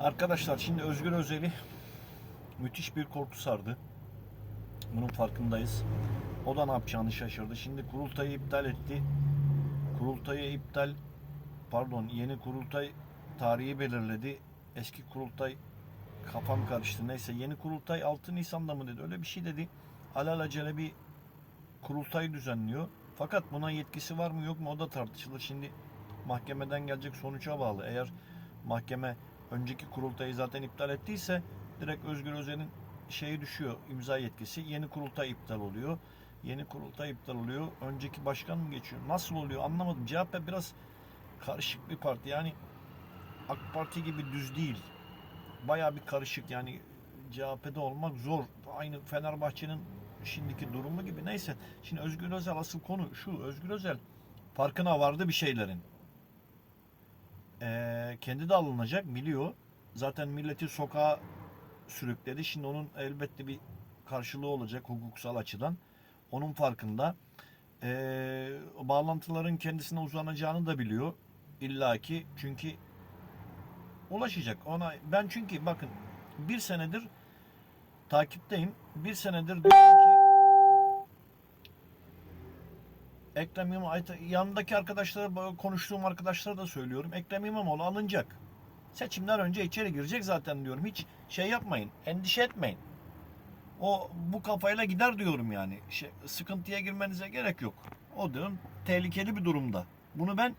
Arkadaşlar şimdi Özgür Özel'i müthiş bir korku sardı. Bunun farkındayız. O da ne yapacağını şaşırdı. Şimdi kurultayı iptal etti. Kurultayı iptal pardon yeni kurultay tarihi belirledi. Eski kurultay kafam karıştı. Neyse yeni kurultay 6 Nisan'da mı dedi. Öyle bir şey dedi. Alelacele bir kurultay düzenliyor. Fakat buna yetkisi var mı yok mu o da tartışılır. Şimdi mahkemeden gelecek sonuca bağlı. Eğer mahkeme önceki kurultayı zaten iptal ettiyse direkt Özgür Özel'in şeyi düşüyor imza yetkisi. Yeni kurultay iptal oluyor. Yeni kurultay iptal oluyor. Önceki başkan mı geçiyor? Nasıl oluyor anlamadım. CHP biraz karışık bir parti. Yani AK Parti gibi düz değil. Bayağı bir karışık yani CHP'de olmak zor. Aynı Fenerbahçe'nin şimdiki durumu gibi. Neyse. Şimdi Özgür Özel asıl konu şu. Özgür Özel farkına vardı bir şeylerin. Ee, kendi de alınacak biliyor. Zaten milleti sokağa sürükledi. Şimdi onun elbette bir karşılığı olacak hukuksal açıdan. Onun farkında. Ee, bağlantıların kendisine uzanacağını da biliyor. İlla ki çünkü ulaşacak ona. Ben çünkü bakın bir senedir takipteyim. Bir senedir diyorum ki Ekrem İmamoğlu yanındaki arkadaşlara konuştuğum arkadaşlara da söylüyorum. Ekrem İmamoğlu alınacak. Seçimler önce içeri girecek zaten diyorum. Hiç şey yapmayın. Endişe etmeyin. O bu kafayla gider diyorum yani. Şey, sıkıntıya girmenize gerek yok. O diyorum tehlikeli bir durumda. Bunu ben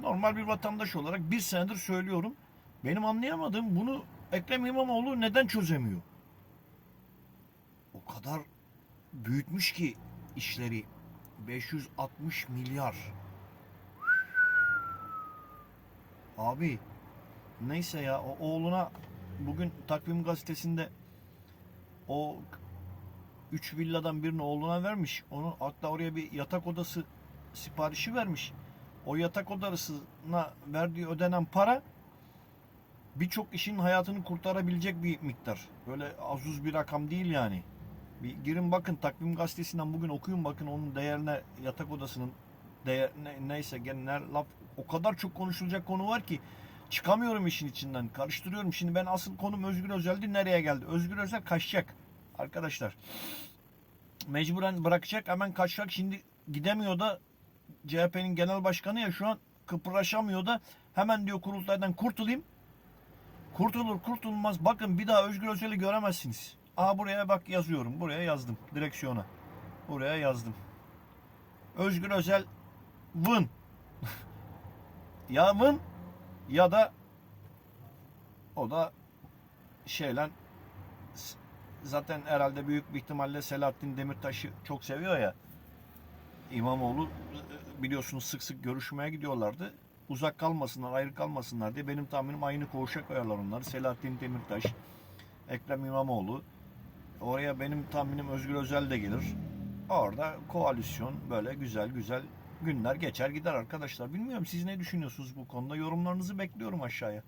normal bir vatandaş olarak bir senedir söylüyorum. Benim anlayamadığım bunu Ekrem İmamoğlu neden çözemiyor? O kadar büyütmüş ki işleri 560 milyar. Abi neyse ya o oğluna bugün takvim gazetesinde o 3 villadan birini oğluna vermiş. Onu hatta oraya bir yatak odası siparişi vermiş. O yatak odasına verdiği ödenen para birçok işin hayatını kurtarabilecek bir miktar. Böyle az uz bir rakam değil yani. Bir girin bakın takvim gazetesinden bugün okuyun bakın onun değerine yatak odasının değer ne, neyse genel laf o kadar çok konuşulacak konu var ki çıkamıyorum işin içinden karıştırıyorum. Şimdi ben asıl konum Özgür Özel'di nereye geldi? Özgür Özel kaçacak arkadaşlar. Mecburen bırakacak hemen kaçacak. Şimdi gidemiyor da CHP'nin genel başkanı ya şu an kıpırdaşamıyor da hemen diyor kurultaydan kurtulayım. Kurtulur kurtulmaz bakın bir daha Özgür Özel'i göremezsiniz. Aha buraya bak yazıyorum. Buraya yazdım. Direksiyona. Buraya yazdım. Özgür Özel vın. ya vın ya da o da şeyle zaten herhalde büyük bir ihtimalle Selahattin Demirtaş'ı çok seviyor ya. İmamoğlu biliyorsunuz sık sık görüşmeye gidiyorlardı. Uzak kalmasınlar, ayrı kalmasınlar diye benim tahminim aynı koğuşa koyarlar onları. Selahattin Demirtaş, Ekrem İmamoğlu, Oraya benim tahminim Özgür Özel de gelir. Orada koalisyon böyle güzel güzel günler geçer gider arkadaşlar. Bilmiyorum siz ne düşünüyorsunuz bu konuda? Yorumlarınızı bekliyorum aşağıya.